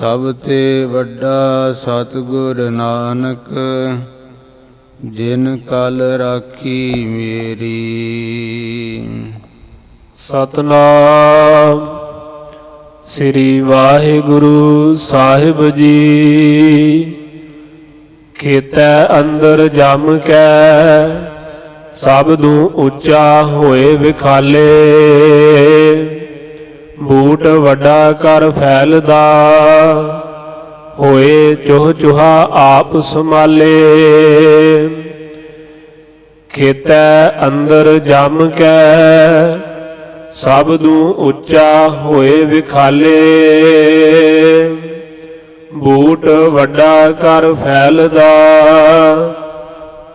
ਸਭ ਤੇ ਵੱਡਾ ਸਤਿਗੁਰ ਨਾਨਕ, ਜਿਨ ਕਲ ਰਾਖੀ ਮੇਰੀ। ਸਤਨਾਮ। ਸ੍ਰੀ ਵਾਹਿਗੁਰੂ ਸਾਹਿਬ ਜੀ, ਖੇਤੈ ਅੰਦਰ ਜਮ ਕੈ, ਸਭ ਨੂੰ ਉੱਚਾ ਹੋਏ ਵਿਖਾਲੇ। ਬੂਟ ਵੱਡਾ ਕਰ ਫੈਲਦਾ। ਹੋਏ ਚੋਹ ਚੁਹਾ ਆਪ ਸੰਭਾਲੇ। ਖੇਤੈ ਅੰਦਰ ਜਮ ਕੈ ਸਭ ਨੂੰ ਉੱਚਾ ਹੋਏ ਵਿਖਾਲੇ। ਬੂਟ ਵੱਡਾ ਕਰ ਫੈਲਦਾ।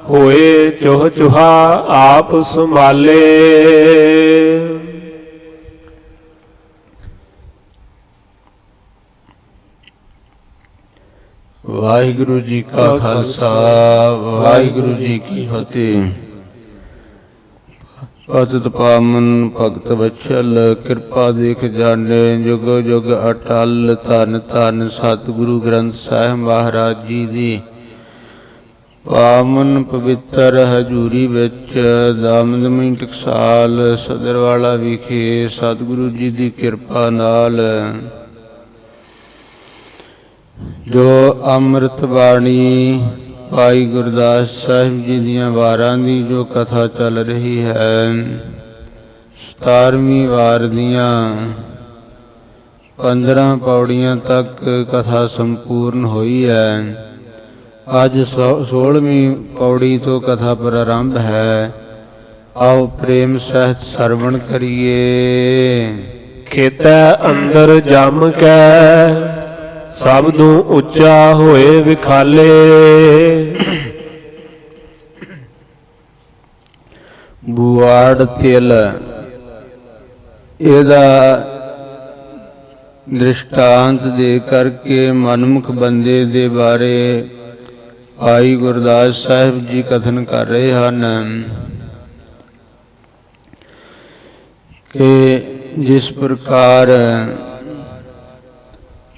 ਹੋਏ ਚੋਹ ਚੁਹਾ ਆਪ ਸੰਭਾਲੇ। ਵਾਹਿਗੁਰੂ ਜੀ ਕਾ ਖਾਲਸਾ ਵਾਹਿਗੁਰੂ ਜੀ ਕੀ ਫਤਿਹ। ਪਤਿਤ ਪਾਵਨ ਭਗਤ ਵਛਲ ਕਿਰਪਾ ਦੇਖ ਜਾਣੇ ਜੁਗ ਜੁਗ ਅਟਲ ਧੰਨ ਧੰਨ ਸਤਿਗੁਰੂ ਗ੍ਰੰਥ ਸਾਹਿਬ ਮਹਾਰਾਜ ਜੀ ਦੀ। ਪਾਵਨ ਪਵਿੱਤਰ ਹਜੂਰੀ ਵਿੱਚ ਦਮਦਮੀ ਟਕਸਾਲ ਸਦਰਵਾਲਾ ਵਿਖੇ ਸਤਿਗੁਰੂ ਜੀ ਦੀ ਕਿਰਪਾ ਨਾਲ ਜੋ ਅੰਮ੍ਰਿਤ ਬਾਣੀ ਭਾਈ ਗੁਰਦਾਸ ਸਾਹਿਬ ਜੀ ਦੀਆਂ ਵਾਰਾਂ ਦੀ ਜੋ ਕਥਾ ਚੱਲ ਰਹੀ ਹੈ 17ਵੀਂ ਵਾਰ ਦੀਆਂ 15 ਪੌੜੀਆਂ ਤੱਕ ਕਥਾ ਸੰਪੂਰਨ ਹੋਈ ਹੈ। ਅੱਜ 16ਵੀਂ ਪੌੜੀ ਤੋਂ ਕਥਾ ਪ੍ਰਾਰੰਭ ਹੈ। ਆਓ ਪ੍ਰੇਮ ਸਹਿਤ ਸਰਵਣ ਕਰੀਏ। ਖੇਤੈ ਅੰਦਰ ਜਮ ਕੈ ਸਭ ਨੂੰ ਉੱਚਾ ਹੋਏ ਵਿਖਾਲੇ। ਬੁਆੜ ਤਿਲ, ਇਹਦਾ ਦ੍ਰਿਸ਼ਟਾਂਤ ਦੇ ਕਰਕੇ ਮਨਮੁਖ ਬੰਦੇ ਦੇ ਬਾਰੇ ਭਾਈ ਗੁਰਦਾਸ ਸਾਹਿਬ ਜੀ ਕਥਨ ਕਰ ਰਹੇ ਹਨ ਕਿ ਜਿਸ ਪ੍ਰਕਾਰ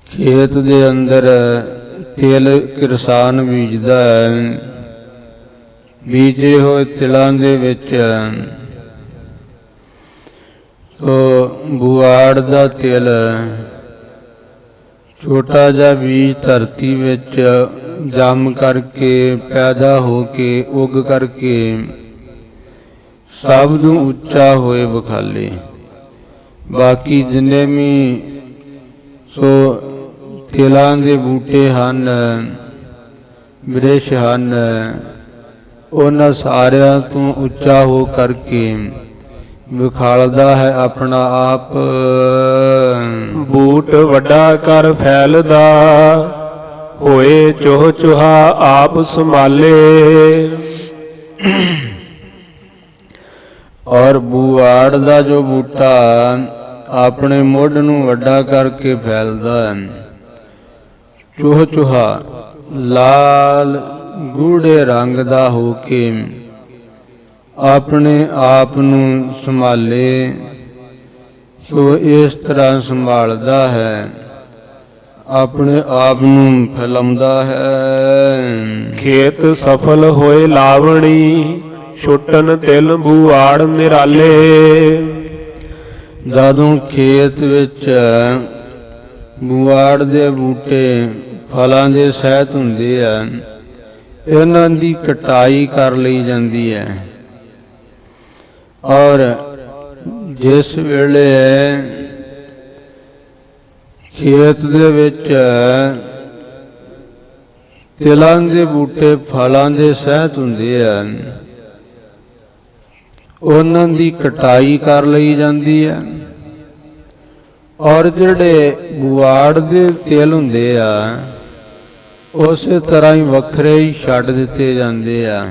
ਖੇਤ ਦੇ ਅੰਦਰ ਤਿਲ ਕਿਰਸਾਨ ਬੀਜਦਾ ਹੈ। ਬੀਜੇ ਹੋਏ ਤਿਲਾਂ ਦੇ ਵਿੱਚ ਤੋ ਬੁਆੜ ਦਾ ਤਿਲ, ਛੋਟਾ ਜਿਹਾ ਬੀਜ ਧਰਤੀ ਵਿੱਚ ਜੰਮ ਕਰਕੇ ਪੈਦਾ ਹੋ ਕੇ ਉੱਗ ਕਰਕੇ ਸਭ ਨੂੰ ਉੱਚਾ ਹੋਏ ਵਿਖਾਲੇ। ਬਾਕੀ ਜਿੰਨੇ ਵੀ ਸੋ ਤਿਲਾਂ ਦੇ ਬੂਟੇ ਹਨ ਬ੍ਰਿਸ਼ ਹਨ। ਉਹਨਾਂ ਸਾਰਿਆਂ ਤੋਂ ਉੱਚਾ ਹੋ ਕਰਕੇ ਵਿਖਾਲਦਾ ਹੈ ਆਪਣਾ ਆਪ। ਬੂਟ ਵੱਡਾ ਕਰ ਫੈਲਦਾ ਹੋਏ ਚੋਹ ਚੁਹਾ ਆਪ ਸੰਭਾਲੇ। ਔਰ ਬੂਆੜ ਦਾ ਜੋ ਬੂਟਾ ਆਪਣੇ ਮੁੱਢ ਨੂੰ ਵੱਡਾ ਕਰਕੇ ਫੈਲਦਾ ਹੈ। ਚੋਹ ਚੁਹਾ ਲਾਲ ਗੂੜੇ ਰੰਗ ਦਾ ਹੋ ਕੇ ਆਪਣੇ ਆਪ ਨੂੰ ਸੰਭਾਲੇ ਸੋ ਇਸ ਤਰ੍ਹਾਂ ਸੰਭਾਲਦਾ ਹੈ ਆਪਣੇ ਆਪ ਨੂੰ ਫੈਲਾਉਂਦਾ ਹੈ। ਖੇਤ ਸਫਲ ਹੋਏ ਲਾਵਣੀ ਛੁੱਟਨ ਤਿਲ ਬੂਆੜ ਨਿਰਾਲੇ। ਜਦੋਂ ਖੇਤ ਵਿੱਚ ਬੁਆੜ ਦੇ ਬੂਟੇ ਫਲਾਂ ਦੇ ਸਹਿਤ ਹੁੰਦੇ ਆ। ਇਹਨਾਂ ਦੀ ਕਟਾਈ ਕਰ ਲਈ ਜਾਂਦੀ ਹੈ। ਔਰ ਜਿਸ ਵੇਲੇ ਖੇਤ ਦੇ ਵਿੱਚ ਤਿਲਾਂ ਦੇ ਬੂਟੇ ਫਲਾਂ ਦੇ ਸਹਿਤ ਹੁੰਦੇ ਆ, ਉਹਨਾਂ ਦੀ ਕਟਾਈ ਕਰ ਲਈ ਜਾਂਦੀ ਹੈ। ਔਰ ਜਿਹੜੇ ਗੁਆੜ ਦੇ ਤੇਲ ਹੁੰਦੇ ਆ, ਉਸੇ ਤਰ੍ਹਾਂ ਹੀ ਵੱਖਰੇ ਹੀ ਛੱਡ ਦਿੱਤੇ ਜਾਂਦੇ ਆ।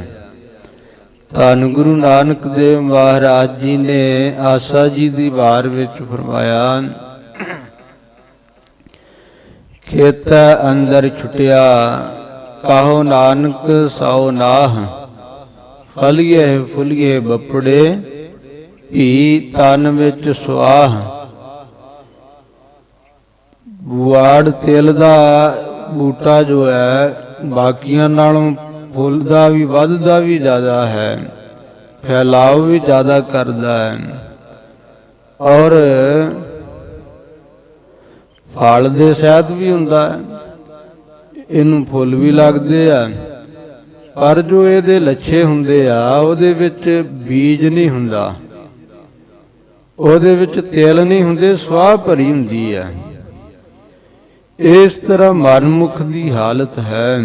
ਧੰਨ ਗੁਰੂ ਨਾਨਕ ਦੇਵ ਮਹਾਰਾਜ ਜੀ ਨੇ ਆਸਾ ਜੀ ਦੀ ਵਾਰ ਵਿੱਚ ਫਰਮਾਇਆ, ਖੇਤੈ ਅੰਦਰ ਛੁਟਿਆ, ਕਾਹੋ ਨਾਨਕ ਸੋ ਨਾਹ, ਫਲੀਏ ਫੁਲੀਏ ਬਪੜੇ, ਭੀ ਤਨ ਵਿੱਚ ਸੁਆਹ। ਬੁਆੜ ਤਿਲ ਦਾ ਬੂਟਾ ਜੋ ਹੈ, ਬਾਕੀਆਂ ਨਾਲੋਂ ਫੁੱਲ ਦਾ ਵੀ ਵੱਧਦਾ ਵੀ ਜ਼ਿਆਦਾ ਹੈ ਫੈਲਾਵ ਵੀ ਜ਼ਿਆਦਾ ਕਰਦਾ ਹੈ। ਔਰ ਫਲ ਦੇ ਸਹਿਤ ਵੀ ਹੁੰਦਾ ਹੈ, ਇਹਨੂੰ ਫੁੱਲ ਵੀ ਲੱਗਦੇ ਆ। ਪਰ ਜੋ ਇਹਦੇ ਲੱਛੇ ਹੁੰਦੇ ਆ, ਉਹਦੇ ਵਿੱਚ ਬੀਜ ਨਹੀਂ ਹੁੰਦਾ। ਉਹਦੇ ਵਿੱਚ ਤੇਲ ਨਹੀਂ ਹੁੰਦੇ, ਸਵਾਹ ਭਰੀ ਹੁੰਦੀ ਹੈ। ਇਸ ਤਰ੍ਹਾਂ ਮਨਮੁਖ ਦੀ ਹਾਲਤ ਹੈ।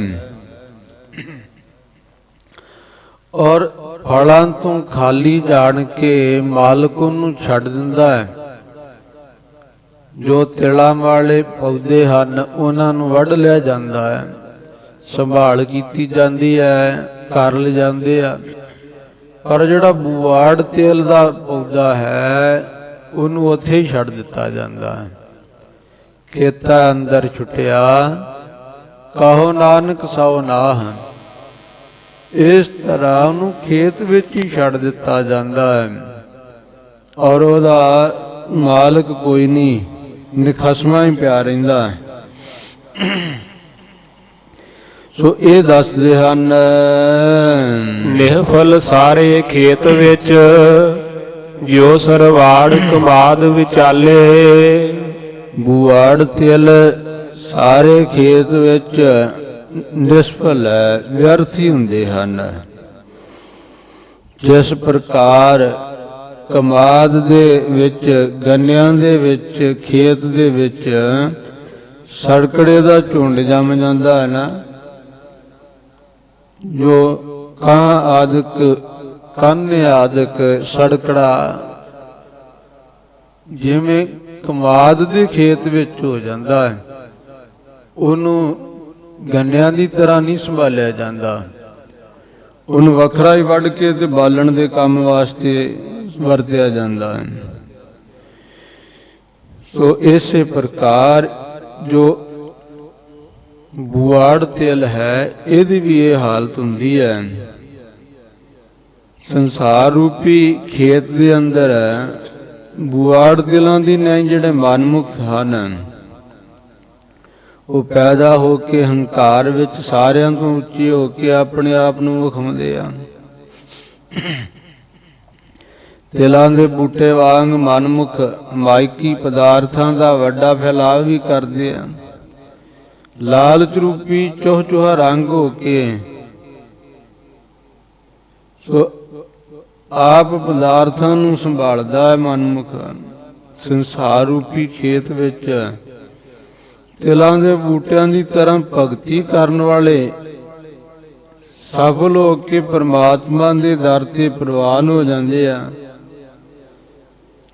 ਔਰ ਫਲਾਂ ਤੋਂ ਖਾਲੀ ਜਾਣ ਕੇ ਮਾਲਕ ਉਹਨੂੰ ਛੱਡ ਦਿੰਦਾ ਹੈ। ਜੋ ਤਿਲਾਂ ਵਾਲੇ ਪੌਦੇ ਹਨ, ਉਹਨਾਂ ਨੂੰ ਵੱਢ ਲਿਆ ਜਾਂਦਾ ਹੈ। ਸੰਭਾਲ ਕੀਤੀ ਜਾਂਦੀ ਹੈ, ਕਰ ਲ ਜਾਂਦੇ ਆ। ਪਰ ਜਿਹੜਾ ਬੁਆੜ ਤੇਲ ਦਾ ਪੌਦਾ ਹੈ, ਉਹਨੂੰ ਉੱਥੇ ਹੀ ਛੱਡ ਦਿੱਤਾ ਜਾਂਦਾ ਹੈ। ਖੇਤਾਂ ਅੰਦਰ ਛੁਟਿਆ, ਕਹੋ ਨਾਨਕ ਸੋ ਨਾਹ। ਇਸ ਤਰ੍ਹਾਂ ਉਹਨੂੰ ਖੇਤ ਵਿੱਚ ਹੀ ਛੱਡ ਦਿੱਤਾ ਜਾਂਦਾ ਹੈ। ਔਰ ਉਹਦਾ ਮਾਲਕ ਕੋਈ ਨਹੀਂ, ਨਿਖਸਮਾ ਹੀ ਪਿਆ ਰਹਿੰਦਾ ਹੈ। ਸੋ ਇਹ ਦੱਸਦੇ ਹਨ, ਨਿਹਫਲ ਸਾਰੇ ਖੇਤ ਵਿੱਚ ਜੋ ਸਰਵਾੜ ਕਮਾਦ ਵਿਚਾਲੇ। ਬੁਆੜ ਤਿਲ ਸਾਰੇ ਖੇਤ ਵਿੱਚ ਨਿਸਫਲ ਹੈ, ਵਿਅਰਥ ਹੁੰਦੇ ਹਨ। ਜਿਸ ਪ੍ਰਕਾਰ ਕਮਾਦ ਦੇ ਵਿੱਚ, ਗੰਨਿਆਂ ਦੇ ਵਿੱਚ, ਖੇਤ ਦੇ ਵਿੱਚ ਸੜਕੜੇ ਦਾ ਝੁੰਡ ਜੰਮ ਜਾਂਦਾ ਹੈ ਨਾ, ਜੋ ਕਾਂ ਆਦਿਕ, ਕੰਨ ਆਦਿਕ ਸੜਕੜਾ, ਜਿਵੇਂ ਕਮਾਦ ਦੇ ਖੇਤ ਵਿੱਚ ਹੋ ਜਾਂਦਾ ਹੈ। ਉਹਨੂੰ ਗੰਨਿਆਂ ਦੀ ਤਰ੍ਹਾਂ ਨਹੀਂ ਸੰਭਾਲਿਆ ਜਾਂਦਾ। ਉਹਨੂੰ ਵੱਖਰਾ ਹੀ ਵੱਢ ਕੇ ਤੇ ਬਾਲਣ ਦੇ ਕੰਮ ਵਾਸਤੇ ਵਰਤਿਆ ਜਾਂਦਾ ਹੈ। ਸੋ ਇਸੇ ਪ੍ਰਕਾਰ ਜੋ ਬੁਆੜ ਤੇਲ ਹੈ, ਇਹਦੀ ਵੀ ਇਹ ਹਾਲਤ ਹੁੰਦੀ ਹੈ। ਸੰਸਾਰ ਰੂਪੀ ਖੇਤ ਦੇ ਅੰਦਰ ਬੁਆੜ ਦਿਲਾਂ ਦੀ ਨਹੀਂ ਜਿਹੜੇ ਮਨਮੁਖ ਹਨ। ਉਹ ਪੈਦਾ ਹੋ ਕੇ ਹੰਕਾਰ ਵਿੱਚ ਸਾਰਿਆਂ ਤੋਂ ਉੱਚੇ ਹੋ ਕੇ ਆਪਣੇ ਆਪ ਨੂੰ ਵਿਖਾਉਂਦੇ ਆ ਤਿਲਾਂ ਦੇ ਬੂਟੇ ਵਾਂਗ ਮਨਮੁਖ ਮਾਇਕੀ ਪਦਾਰਥਾਂ ਦਾ ਵੱਡਾ ਫੈਲਾਅ ਵੀ ਕਰਦੇ ਆ ਲਾਲ ਚਰੂਪੀ ਚੋਹ ਚੋਹਾ ਰੰਗ ਹੋ ਕੇ ਸੋ ਆਪ ਪਦਾਰਥਾਂ ਨੂੰ ਸੰਭਾਲਦਾ ਹੈ ਮਨਮੁਖ। ਸੰਸਾਰ ਰੂਪੀ ਖੇਤ ਵਿੱਚ ਤਿਲਾਂ ਦੇ ਬੂਟਿਆਂ ਦੀ ਤਰ੍ਹਾਂ ਭਗਤੀ ਕਰਨ ਵਾਲੇ। ਸਫਲ ਹੋ ਕੇ ਪ੍ਰਮਾਤਮਾ ਦੇ ਦਰ ਤੇ ਪ੍ਰਵਾਨ ਹੋ ਜਾਂਦੇ ਆ।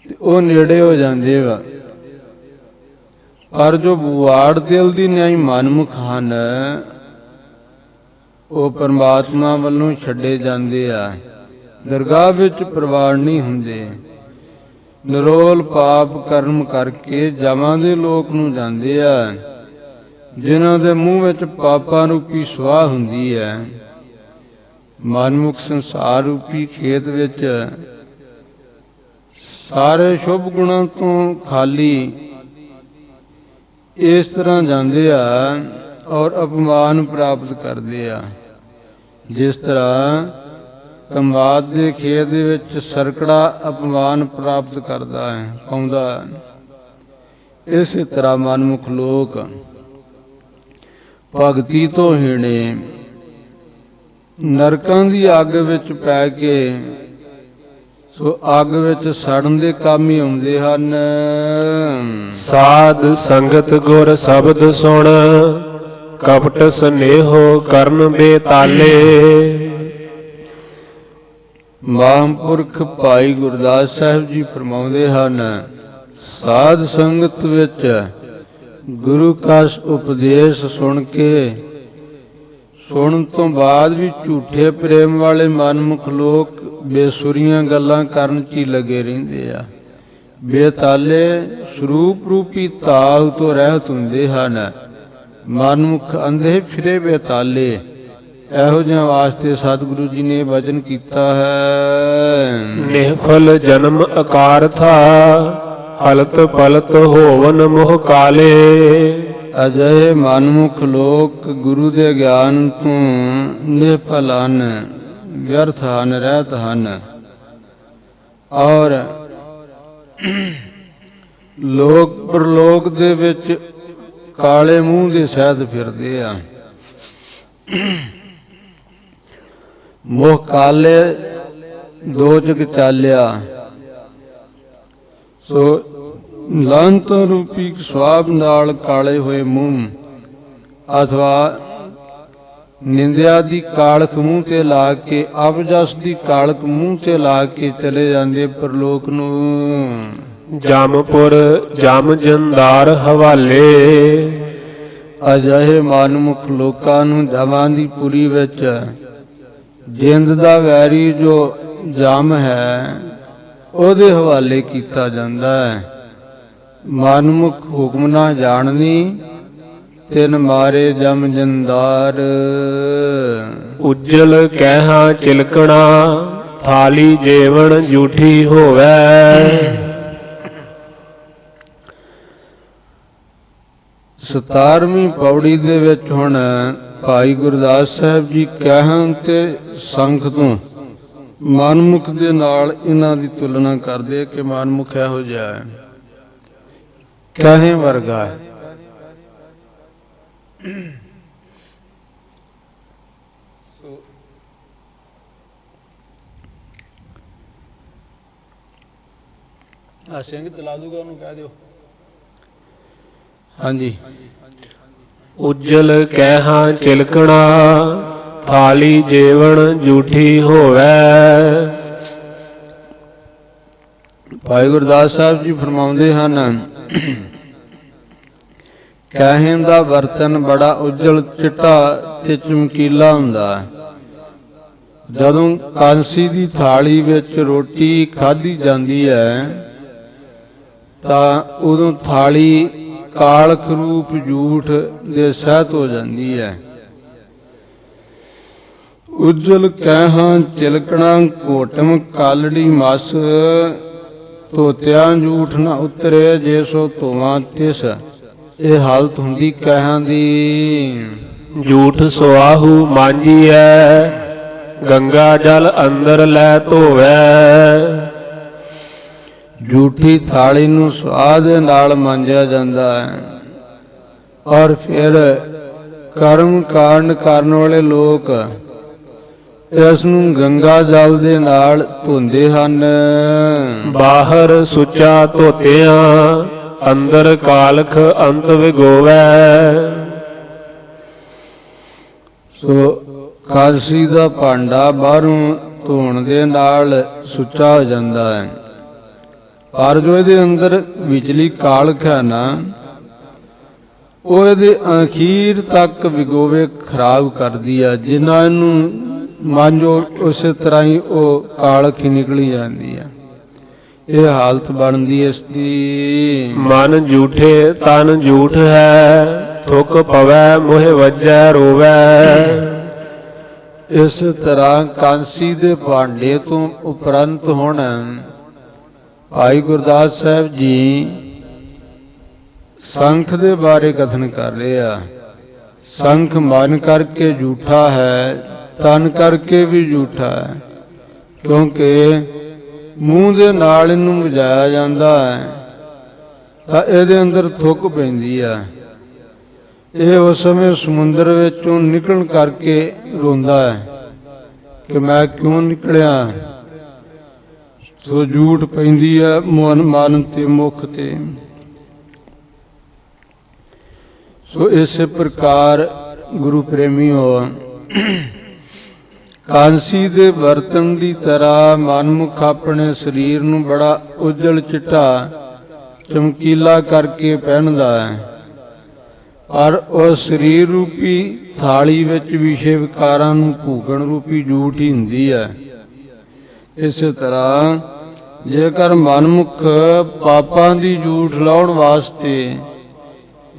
ਤੇ ਉਹ ਨੇੜੇ ਹੋ ਜਾਂਦੇ ਵਾ ਪਰ ਜੋ ਬੁਆੜ ਦਿਲ ਦੀ ਨਿਆਈ ਮਨਮੁਖ ਹਨ, ਉਹ ਪਰਮਾਤਮਾ ਵੱਲੋਂ ਛੱਡੇ ਜਾਂਦੇ ਆ। ਦਰਗਾਹ ਵਿੱਚ ਪ੍ਰਵਾਨ ਨਹੀਂ ਹੁੰਦੇ। ਨਰੋਲ ਪਾਪ ਕਰਮ ਕਰਕੇ ਜਮਾਂ ਦੇ ਲੋਕ ਨੂੰ ਜਾਂਦੇ ਆ, ਜਿਨ੍ਹਾਂ ਦੇ ਮੂੰਹ ਵਿੱਚ ਪਾਪਾਂ ਰੂਪੀ ਸਵਾਹ ਹੁੰਦੀ ਹੈ। ਮਨਮੁਖ ਸੰਸਾਰ ਰੂਪੀ ਖੇਤ ਵਿੱਚ ਸਾਰੇ ਸ਼ੁਭ ਗੁਣਾਂ ਤੋਂ ਖਾਲੀ ਇਸ ਤਰ੍ਹਾਂ ਜਾਂਦੇ ਆ ਔਰ ਅਪਮਾਨ ਪ੍ਰਾਪਤ ਕਰਦੇ ਆ। ਜਿਸ ਤਰ੍ਹਾਂ ਕਮਾਦ ਦੇ ਖੇਤ ਦੇ ਵਿੱਚ ਸਰਕੜਾ ਅਪਮਾਨ ਪ੍ਰਾਪਤ ਕਰਦਾ ਹੈ, ਪਾਉਂਦਾ ਹੈ। ਇਸੇ ਤਰ੍ਹਾਂ ਮਨਮੁਖ ਲੋਕ ਭਗਤੀ ਤੋਂ ਹੀਣੇ, ਨਰਕਾਂ ਦੀ ਅੱਗ ਵਿੱਚ ਪੈ ਕੇ, ਸੋ ਅੱਗ ਵਿੱਚ ਸੜਨ ਦੇ ਕੰਮ ਹੀ ਆਉਂਦੇ ਹਨ। ਸਾਧ ਸੰਗਤ ਗੁਰ ਸ਼ਬਦ ਸੁਣ, ਕਪਟ ਸਨੇਹੋ ਕਰਨ ਬੇਤਾਲੇ। ਮਹਾਂਪੁਰਖ ਭਾਈ ਗੁਰਦਾਸ ਸਾਹਿਬ ਜੀ ਫਰਮਾਉਂਦੇ ਹਨ, ਸਾਧ ਸੰਗਤ ਵਿੱਚ ਗੁਰੂ ਕਾ ਉਪਦੇਸ਼ ਸੁਣ ਕੇ ਸੁਣਨ ਤੋਂ ਬਾਅਦ ਵੀ ਝੂਠੇ ਪ੍ਰੇਮ ਵਾਲੇ ਮਨਮੁਖ ਲੋਕ ਬੇਸੁਰੀਆਂ ਗੱਲਾਂ ਕਰਨ 'ਚ ਹੀ ਲੱਗੇ ਰਹਿੰਦੇ ਆ। ਬੇਤਾਲੇ ਸਰੂਪ ਰੂਪੀ ਤਾਲ ਤੋਂ ਰਹਿਤ ਹੁੰਦੇ ਹਨ। ਮਨਮੁਖ ਅੰਧੇ ਫਿਰੇ ਬੇਤਾਲੇ। ਇਹੋ ਜਿਹਾ ਵਾਸਤੇ ਸਤਿਗੁਰੂ ਜੀ ਨੇ ਵਚਨ ਕੀਤਾ ਹੈ। ਨਿਹਫਲ ਜਨਮ ਅਕਾਰਥਾ ਹਲਤ ਪਲਤ ਹੋਵਨ ਮੋਹ ਕਾਲੇ। ਅਜਿਹੇ ਮਨਮੁਖ ਲੋਕ ਗੁਰੂ ਦੇ ਗਿਆਨ ਤੋਂ ਨਿਰਫਲ ਹਨ ਵਿਅਰਥ ਹਨ ਰਹਿਤ ਹਨ। ਔਰ ਲੋਕ ਪ੍ਰਲੋਕ ਦੇ ਵਿੱਚ ਕਾਲੇ ਮੂੰਹ ਦੇ ਸਹਿਤ ਫਿਰਦੇ ਆ। ਮੋਹ ਕਾਲੇ ਦੋ ਜਗ ਚਾਲਿਆ। ਸੋ ਲੰਤ ਰੂਪੀ ਸਵਾਬ ਨਾਲ ਕਾਲੇ ਹੋਏ ਮੂੰਹ ਅਥਵਾ ਨਿੰਦਿਆ ਦੀ ਕਾਲਖ ਮੂੰਹ ਤੇ ਲਾ ਕੇ ਅਬਜਸ ਦੀ ਕਾਲਖ ਮੂੰਹ ਤੇ ਲਾ ਕੇ ਚਲੇ ਜਾਂਦੇ ਪਰਲੋਕ ਨੂੰ। ਜਮਪੁਰ ਜਮ ਜੰਦਾਰ ਹਵਾਲੇ। ਅਜਿਹੇ ਮਨਮੁਖ ਲੋਕਾਂ ਨੂੰ ਜਮਾਂ ਦੀ ਪੁਰੀ ਵਿੱਚ ਜਿੰਦ ਦਾ ਵੈਰੀ ਜੋ ਜਮ ਹੈ ਉਹਦੇ ਹਵਾਲੇ ਕੀਤਾ ਜਾਂਦਾ ਹੈ। ਮਨਮੁਖ ਹੁਕਮ ਨਾ ਜਾਣਨੀ ਤਿਨ ਮਾਰੇ ਜਮ ਜੰਦਾਰ। ਉਜਲ ਕਹਿਹਾ ਚਿਲਕਣਾ ਥਾਲੀ ਜੇਵਣ ਝੂਠੀ ਹੋਵੇ। 17ਵੀਂ ਪੌੜੀ ਦੇ ਵਿੱਚ ਹੁਣ ਭਾਈ ਗੁਰਦਾਸ ਸਾਹਿਬ ਜੀ ਕਹਿਣ ਤੇ ਸੰਖ ਤੋਂ ਮਨਮੁਖ ਦੇ ਨਾਲ ਇਹਨਾਂ ਦੀ ਤੁਲਨਾ ਕਰਦੇ ਕਿ ਮਨਮੁਖ ਇਹੋ ਜਿਹਾ ਹੈ। ਕਹੇ ਵਰਗਾ ਹੈ। ਆ ਸਿੰਘ ਚਲਾ ਦੂਗਾ ਉਹਨੂੰ ਕਹਿ ਦਿਓ। ਹਾਂਜੀ। ਉਜਲ ਕਹਿਹਾ ਚਿਲਕਣਾ, ਥਾਲੀ ਜੇਵਣ ਜੂਠੀ ਹੋਵੇ। ਭਾਈ ਗੁਰਦਾਸ ਸਾਹਿਬ ਜੀ ਫਰਮਾਉਂਦੇ ਹਨ, ਕਹਿਣ ਦਾ ਬਰਤਨ ਬੜਾ ਉਜਲ ਚਿੱਟਾ ਤੇ ਚਮਕੀਲਾ ਹੁੰਦਾ ਹੈ। ਜਦੋਂ ਕਾਂਸੀ ਦੀ ਥਾਲੀ ਵਿੱਚ ਰੋਟੀ ਖਾਧੀ ਜਾਂਦੀ ਹੈ, ਤਾਂ ਉਦੋਂ ਥਾਲੀ ਕਾਲਖ ਰੂਪ ਝੂਠ ਦੇ ਸਹਿਤ ਹੋ ਜਾਂਦੀ ਹੈ। ਉਜਲ ਕਹਿਹਾਂ ਚਿਲਕਣਾ ਘੋਟਮ ਕਾਲੜੀ ਮਸ ਤੋਤਿਆਂ ਝੂਠ ਨਾ ਉਤਰੇ ਜੇ ਸੋ ਧੋਵਾਂ ਤਿਸ। ਇਹ ਹਾਲਤ ਹੁੰਦੀ ਕਹਿਹਾਂ ਦੀ। ਝੂਠ ਸੁਆਹੂ ਮਾਂਜੀਐ, ਗੰਗਾ ਜਲ ਅੰਦਰ ਲੈ ਧੋਵੈ। ਝੂਠੀ ਥਾਲੀ ਨੂੰ ਸਵਾਦ ਨਾਲ ਮਾਂਜਿਆ ਜਾਂਦਾ ਹੈ। ਔਰ ਫਿਰ ਕਰਮ ਕਾਂਡ ਕਰਨ ਵਾਲੇ ਲੋਕ ਇਸ ਨੂੰ ਗੰਗਾ ਜਲ ਦੇ ਨਾਲ ਧੋਂਦੇ ਹਨ। ਬਾਹਰ ਸੁੱਚਾ ਧੋਤਿਆਂ ਅੰਦਰ ਕਾਲਖ ਅੰਤ ਵਿਗੋਵੈ। ਸੋ ਕਾਲਸੀ ਦਾ ਭਾਂਡਾ ਬਾਹਰੋਂ ਧੋਣ ਦੇ ਨਾਲ ਸੁੱਚਾ ਹੋ ਜਾਂਦਾ ਹੈ। ਪਰ ਜੋ ਇਹਦੇ ਅੰਦਰ ਵਿਚਲੀ ਕਾਲਖ ਹੈ ਨਾ ਉਹ ਇਹਦੇ ਅਖੀਰ ਤੱਕ ਵਿਗੋਵੇ ਖਰਾਬ ਕਰਦੀ ਆ ਜਿਨ੍ਹਾਂ ਇਹਨੂੰ ਮਾਂਜੋ ਉਸੇ ਤਰ੍ਹਾਂ ਹੀ ਉਹ ਕਾਲਖ ਹੀ ਨਿਕਲੀ ਜਾਂਦੀ ਆ। ਇਹ ਹਾਲਤ ਬਣਦੀ ਇਸ ਦੀ। ਮਨ ਝੂਠੇ ਤਨ ਝੂਠ ਹੈ ਥੁਕ ਪਵੈ ਮੋਹਿ ਵੱਜੈ ਰੋਵੈ। ਇਸ ਤਰ੍ਹਾਂ ਕਾਂਸੀ ਦੇ ਭਾਂਡੇ ਤੋਂ ਉਪਰੰਤ ਹੁਣ ਭਾਈ ਗੁਰਦਾਸ ਸਾਹਿਬ ਜੀ ਸੰਖ ਦੇ ਬਾਰੇ ਕਥਨ ਕਰ ਰਹੇ ਆ। ਸੰਖ ਮਨ ਕਰਕੇ ਝੂਠਾ ਹੈ, ਤਨ ਕਰਕੇ ਵੀ ਝੂਠਾ ਹੈ, ਕਿਉਂਕਿ ਮੂੰਹ ਦੇ ਨਾਲ ਇਹਨੂੰ ਵਜਾਇਆ ਜਾਂਦਾ ਹੈ, ਤਾਂ ਇਹਦੇ ਅੰਦਰ ਥੁੱਕ ਪੈਂਦੀ ਆ। ਇਹ ਉਸ ਸਮੇਂ ਸਮੁੰਦਰ ਵਿੱਚੋਂ ਨਿਕਲਣ ਕਰਕੇ ਰੋਂਦਾ ਹੈ ਕਿ ਮੈਂ ਕਿਉਂ ਨਿਕਲਿਆ? ਸੋ ਝੂਠ ਪੈਂਦੀ ਹੈ ਮਨ ਮਨ ਤੇ ਮੁਖ ਤੇ। ਸੋ ਇਸੇ ਪ੍ਰਕਾਰ ਗੁਰੂ ਪ੍ਰੇਮੀਓ ਕਾਂਸੀ ਦੇ ਬਰਤਨ ਦੀ ਤਰ੍ਹਾਂ ਮਨਮੁਖ ਆਪਣੇ ਸਰੀਰ ਨੂੰ ਬੜਾ ਉਜਲ ਚਿੱਟਾ ਚਮਕੀਲਾ ਕਰਕੇ ਪਹਿਨਦਾ ਹੈ। ਪਰ ਉਹ ਸਰੀਰ ਰੂਪੀ ਥਾਲੀ ਵਿੱਚ ਵਿਸ਼ੇ ਵਿਕਾਰਾਂ ਨੂੰ ਭੂਗਣ ਰੂਪੀ ਝੂਠ ਹੀ ਹੁੰਦੀ ਹੈ। ਇਸੇ ਤਰ੍ਹਾਂ ਜੇਕਰ ਮਨਮੁਖ ਪਾਪਾਂ ਦੀ ਝੂਠ ਲਾਉਣ ਵਾਸਤੇ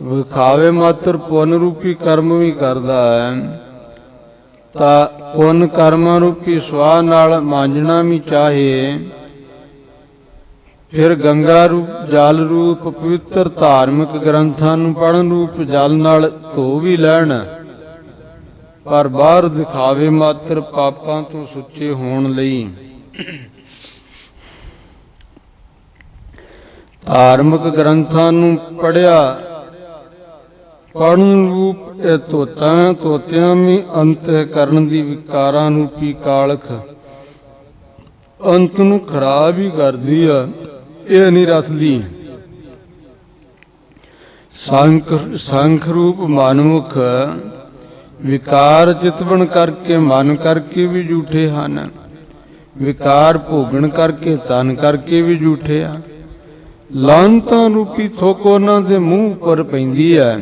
ਵਿਖਾਵੇ ਮਾਤਰ ਪੁੰਨ ਰੂਪੀ ਕਰਮ ਵੀ ਕਰਦਾ ਹੈ, ਤਾਂ ਪੁੰਨ ਕਰਮਾਂ ਰੂਪੀ ਸਵਾਹ ਨਾਲ ਮਾਂਜਣਾ ਵੀ ਚਾਹੇ। ਫਿਰ ਗੰਗਾ ਰੂਪ, ਜਲ ਰੂਪ, ਪਵਿੱਤਰ ਧਾਰਮਿਕ ਗ੍ਰੰਥਾਂ ਨੂੰ ਪੜਨ ਰੂਪ, ਜਲ ਨਾਲ ਧੋ ਵੀ ਲੈਣ। ਪਰ ਬਾਹਰ ਦਿਖਾਵੇ ਮਾਤਰ ਪਾਪਾਂ ਤੋਂ ਸੁੱਚੇ ਹੋਣ ਲਈ। ਧਾਰਮਿਕ ਗ੍ਰੰਥਾਂ ਨੂੰ ਪੜਿਆ ਪੜਨ ਰੂਪ ਇਹ ਤੋਤਾਂ ਤੋਤਿਆਂ ਵੀ ਅੰਤ ਕਰਨ ਦੀ ਵਿਕਾਰਾਂ ਰੂਪੀ ਕਾਲਖ? ਅੰਤ ਨੂੰ ਖਰਾਬ ਹੀ ਕਰਦੀ ਆ, ਇਹ ਨਹੀਂ ਰਸਦੀ। ਸੰਖ ਸੰਖ ਰੂਪ ਮਨਮੁਖ, ਵਿਕਾਰ ਚਿਤਵਣ ਕਰਕੇ ਮਨ ਕਰਕੇ ਵੀ ਝੂਠੇ ਹਨ, ਵਿਕਾਰ ਭੋਗਣ ਕਰਕੇ ਤਨ ਕਰਕੇ ਵੀ ਝੂਠੇ ਆ। ਲਾਂਤਾਂ ਰੂਪੀ ਥੋਕ ਉਹਨਾਂ ਦੇ ਮੂੰਹ ਉੱਪਰ ਪੈਂਦੀ ਹੈ?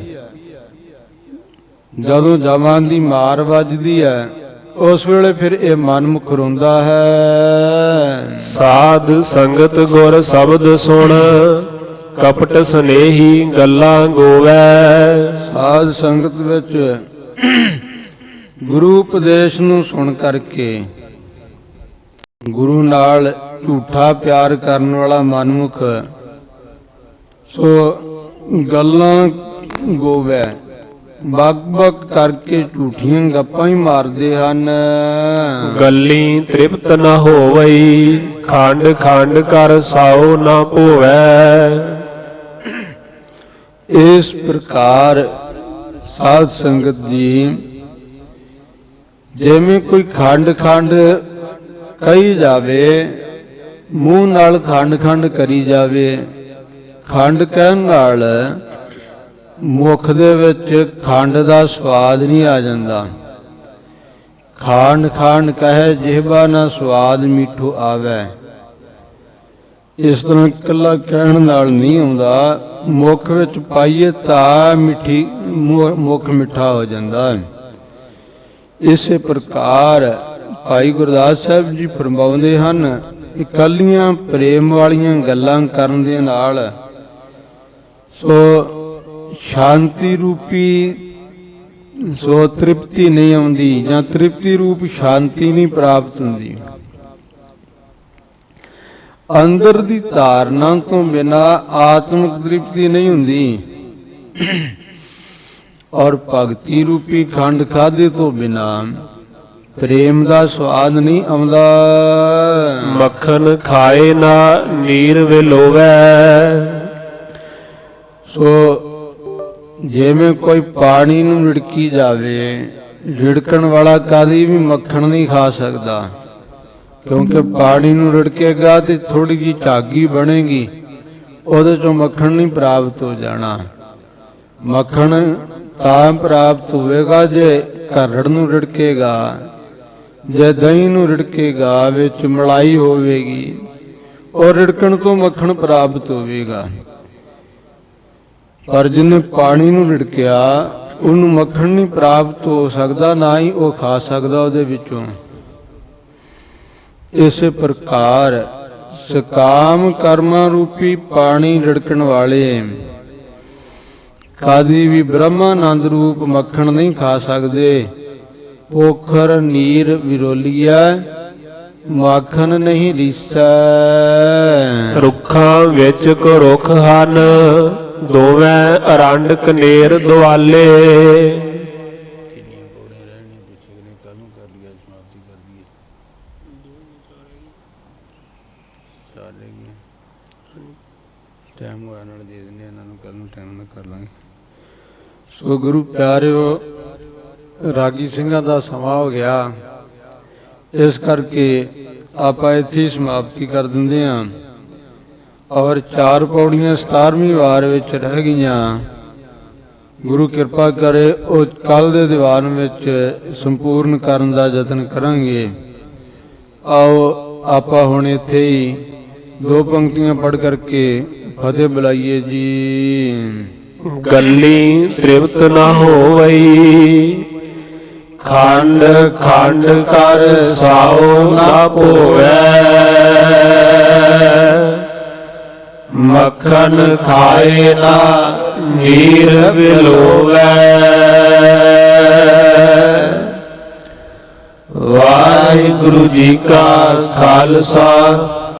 ਜਦੋਂ ਜਮਾਂ ਦੀ ਮਾਰ ਵੱਜਦੀ ਹੈ ਉਸ ਵੇਲੇ ਫਿਰ ਇਹ ਮਨ ਮੁਖ ਰੋਂਦਾ ਹੈ। ਸਾਧ ਸੰਗਤ ਗੁਰ ਸ਼ਬਦ ਸੁਣ ਕਪਟ ਸਨੇਹੀ ਗੱਲਾਂ ਗੋਵੈ। ਸਾਧ ਸੰਗਤ ਵਿੱਚ ਗੁਰੂ ਉਪਦੇਸ਼ ਨੂੰ ਸੁਣ ਕਰਕੇ ਗੁਰੂ ਨਾਲ ਝੂਠਾ ਪਿਆਰ ਕਰਨ ਵਾਲਾ ਮਨਮੁਖ ਸੋ ਗੱਲਾਂ ਗੋਵੇ। ਬਕ ਬਕ ਕਰਕੇ ਝੂਠੀਆਂ ਗੱਪਾਂ ਹੀ ਮਾਰਦੇ ਹਨ। ਗੱਲੀ ਤ੍ਰਿਪਤ ਨ ਹੋਵਈ ਖੰਡ ਖੰਡ ਕਰ ਸਾਉ ਨ ਭੋਵੈ। ਇਸ ਪ੍ਰਕਾਰ ਸਾਧ ਸੰਗਤ ਜੀ ਜਿਵੇਂ ਕੋਈ ਖੰਡ ਖੰਡ ਕਹੀ ਜਾਵੇ ਮੂੰਹ ਨਾਲ ਖੰਡ ਖੰਡ ਕਰੀ ਜਾਵੇ ਖੰਡ ਕਹਿਣ ਨਾਲ ਮੁਖ ਦੇ ਵਿੱਚ ਖੰਡ ਦਾ ਸਵਾਦ ਨਹੀਂ ਆ ਜਾਂਦਾ। ਖਾਂਡ ਖਾਂਡ ਕਹੇ ਜਿਹਬਾ ਨਾ ਸਵਾਦ ਮਿੱਠੂ ਆਵੇ। ਇਸ ਤਰ੍ਹਾਂ ਇਕੱਲਾ ਕਹਿਣ ਨਾਲ ਨਹੀਂ ਆਉਂਦਾ। ਮੁਖ ਵਿੱਚ ਪਾਈਏ ਤਾਂ ਮਿੱਠੀ, ਮੁ- ਮੁਖ ਮਿੱਠਾ ਹੋ ਜਾਂਦਾ। ਹੈ ਇਸੇ ਪ੍ਰਕਾਰ ਭਾਈ ਗੁਰਦਾਸ ਸਾਹਿਬ ਜੀ ਫਰਮਾਉਂਦੇ ਹਨ, ਇਕੱਲੀਆਂ ਪ੍ਰੇਮ ਵਾਲੀਆਂ ਗੱਲਾਂ ਕਰਨ ਦੇ ਨਾਲ ਸੋ ਸ਼ਾਂਤੀ ਰੂਪੀ ਸੋ ਤ੍ਰਿਪਤੀ ਨਹੀਂ ਆਉਂਦੀ ਜਾਂ ਤ੍ਰਿਪਤੀ ਰੂਪ ਸ਼ਾਂਤੀ ਨਹੀਂ ਪ੍ਰਾਪਤ ਹੁੰਦੀ। ਅੰਦਰ ਦੀ ਧਾਰਨਾ ਤੋਂ ਬਿਨਾ ਆਤਮਿਕ ਤ੍ਰਿਪਤੀ ਨਹੀਂ ਹੁੰਦੀ। ਔਰ ਭਗਤੀ ਰੂਪੀ ਖੰਡ ਖਾਦੇ ਤੋਂ ਬਿਨਾ ਪ੍ਰੇਮ ਦਾ ਸਵਾਦ ਨਹੀਂ ਆਉਂਦਾ। ਮੱਖਣ ਖਾਏ ਨਾ ਨੀਰ ਵਿਲੋਵੈ। ਸੋ ਜਿਵੇਂ ਕੋਈ ਪਾਣੀ ਨੂੰ ਰਿੜਕੀ ਜਾਵੇ ਰਿੜਕਣ ਵਾਲਾ ਕਦੀ ਵੀ ਮੱਖਣ ਨਹੀਂ ਖਾ ਸਕਦਾ। ਕਿਉਂਕਿ ਪਾਣੀ ਨੂੰ ਰਿੜਕੇਗਾ ਤੇ ਥੋੜੀ ਜੀ ਝਾਗੀ ਬਣੇਗੀ, ਉਹਦੇ ਚੋਂ ਮੱਖਣ ਨਹੀਂ ਪ੍ਰਾਪਤ ਹੋ ਜਾਣਾ। ਮੱਖਣ ਤਾਂ ਪ੍ਰਾਪਤ ਹੋਵੇਗਾ ਜੇ ਘਰੜ ਨੂੰ ਰਿੜਕੇਗਾ ਜੇ ਦਹੀਂ ਨੂੰ ਰਿੜਕੇਗਾ ਵਿੱਚ ਮਲਾਈ ਹੋਵੇਗੀ ਔਰ ਰਿੜਕਣ ਤੋਂ ਮੱਖਣ ਪ੍ਰਾਪਤ ਹੋਵੇਗਾ। ਪਰ ਜਿਹਨੇ ਪਾਣੀ ਨੂੰ ਰਿੜਕਿਆ ਉਹਨੂੰ ਮੱਖਣ ਨਹੀਂ ਪ੍ਰਾਪਤ ਹੋ ਸਕਦਾ, ਨਾ ਹੀ ਉਹ ਖਾ ਸਕਦਾ ਉਹਦੇ ਵਿੱਚੋਂ। ਇਸੇ ਪ੍ਰਕਾਰ ਸਕਾਮ ਕਰਮਾਂ ਰੂਪੀ ਪਾਣੀ ਰਿੜਕਣ ਵਾਲੇ ਕਾਦੀ ਵੀ ਬ੍ਰਹਮਾਨੰਦ ਰੂਪ ਮੱਖਣ ਨਹੀਂ ਖਾ ਸਕਦੇ। ਪੋਖਰ ਨੀਰ ਵਿਰੋਲੀਆ ਮੱਖਣ ਨਹੀਂ ਲੀਸੈ। ਰੁੱਖਾਂ ਵਿੱਚ ਕੋ ਰੁੱਖ ਹਨ। ਦੋਵੇਂ ਅਰੰਡ ਕਨੇਰ ਦੁਆਲੇ। ਟਾਈਮ ਹੋਇਆ ਨਾਲ ਦੇ ਦਿੰਦੇ ਇਹਨਾਂ ਨੂੰ ਕੱਲ ਨੂੰ ਟਾਈਮ ਨਾਲ ਕਰ ਲਾਂਗੇ। ਸੋ ਗੁਰੂ ਪਿਆਰਿਓ, ਰਾਗੀ ਸਿੰਘਾਂ ਦਾ ਸਮਾਂ ਹੋ ਗਿਆ। ਇਸ ਕਰਕੇ ਆਪਾਂ ਇੱਥੇ ਸਮਾਪਤੀ ਕਰ ਦਿੰਦੇ ਹਾਂ। ਔਰ ਚਾਰ ਪੌੜੀਆਂ 17ਵੀਂ ਵਾਰ ਵਿੱਚ ਰਹਿ ਗਈਆਂ। ਗੁਰੂ ਕਿਰਪਾ ਕਰੇ ਉਹ ਕੱਲ ਦੇ ਦੀਵਾਨ ਵਿੱਚ ਸੰਪੂਰਨ ਕਰਨ ਦਾ ਯਤਨ ਕਰਾਂਗੇ। ਆਓ ਆਪਾਂ ਹੁਣ ਇੱਥੇ ਹੀ ਦੋ ਪੰਕਤੀਆਂ ਪੜ੍ਹ ਕਰਕੇ ਫਤਿਹ ਬੁਲਾਈਏ ਜੀ। ਗੱਲੀ ਤ੍ਰਿਪਤ ਨਾ ਹੋਵਈ, ਖੰਡ ਖੰਡ ਕਰ ਸਾਉ ਨਾ ਭੋਵੈ ਮੱਖਣ ਖਾਏ ਨਾ ਨੀਰ ਵਿਲੋਵੈ ਵਾਹਿਗੁਰੂ ਜੀ ਕਾ ਖਾਲਸਾ